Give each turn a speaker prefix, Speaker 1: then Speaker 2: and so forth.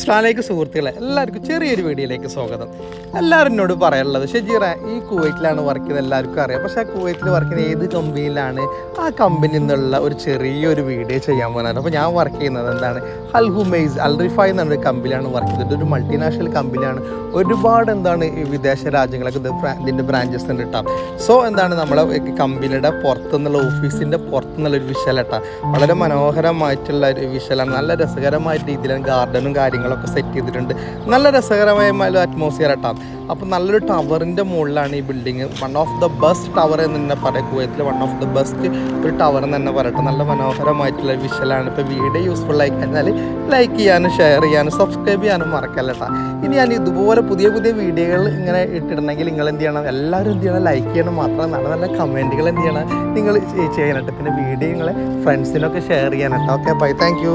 Speaker 1: സ്ലാലേക്ക് സുഹൃത്തുക്കളെ എല്ലാവർക്കും ചെറിയൊരു വീഡിയോയിലേക്ക് സ്വാഗതം. എല്ലാവരും എന്നോട് പറയാനുള്ളത് ഷെജീറ ഈ കുവൈറ്റിലാണ് വർക്ക് ചെയ്യുന്നത് എല്ലാവർക്കും അറിയാം. പക്ഷേ ആ കുവൈറ്റിൽ വർക്ക് ചെയ്യുന്ന ഏത് കമ്പനിയിലാണ് ആ കമ്പനിയിൽ നിന്നുള്ള ഒരു ചെറിയൊരു വീഡിയോ ചെയ്യാൻ പോകുന്നത്? അപ്പോൾ ഞാൻ വർക്ക് ചെയ്യുന്നത് എന്താണ്? അൽഹുമൈസ് അൽറിഫൈ എന്നൊരു കമ്പനിയാണ് വർക്ക് ചെയ്തത് ഒരു മൾട്ടിനാഷണൽ കമ്പനിയാണ് ഒരുപാട് എന്താണ് ഈ വിദേശ രാജ്യങ്ങളൊക്കെ ഇത് ഇതിന്റെ ബ്രാഞ്ചസ് ഉണ്ട് കേട്ടോ സോ എന്താണ് നമ്മളെ കമ്പനിയുടെ പുറത്തുനിന്നുള്ള ഓഫീസിന്റെ പുറത്തുനിന്നുള്ള ഒരു വളരെ മനോഹരമായിട്ടുള്ള ഒരു വിഷലാണ് നല്ല രസകരമായ രീതിയിലാണ് ഗാർഡനും കാര്യങ്ങളൊക്കെ സെറ്റ് ചെയ്തിട്ടുണ്ട്. നല്ല രസകരമായ ഒരു അറ്റ്മോസ്ഫിയർ കേട്ടോ അപ്പോൾ നല്ലൊരു ടവറിന്റെ മുകളിലാണ് ഈ building one of the best tower എന്ന് തന്നെ പറയാം. കുവൈത്തിൽ വൺ ഓഫ് ദ ബെസ്റ്റ് ഒരു ടവർ എന്ന് തന്നെ പറയട്ടെ നല്ല മനോഹരമായിട്ടുള്ള വിഷലാണ് ഇപ്പോൾ വീഡിയോ യൂസ്ഫുൾ ആയി കഴിഞ്ഞാൽ ലൈക്ക് ചെയ്യാനും ഷെയർ ചെയ്യാനും സബ്സ്ക്രൈബ് ചെയ്യാനും മറക്കല്ല ഇനി ഞാൻ ഇതുപോലെ പുതിയ പുതിയ വീഡിയോകൾ ഇങ്ങനെ ഇട്ടിടണമെങ്കിൽ നിങ്ങൾ എന്ത് ചെയ്യണം? എല്ലാവരും എന്ത് ചെയ്യണം? ലൈക്ക് ചെയ്യണം. മാത്രം നല്ല നല്ല കമന്റുകൾ എന്ത് ചെയ്യണം? നിങ്ങൾ ചെയ്യണം പിന്നെ വീഡിയോ നിങ്ങളെ ഫ്രണ്ട്സിനൊക്കെ ഷെയർ ചെയ്യാനട്ടോ ഓക്കെ ബൈ താങ്ക്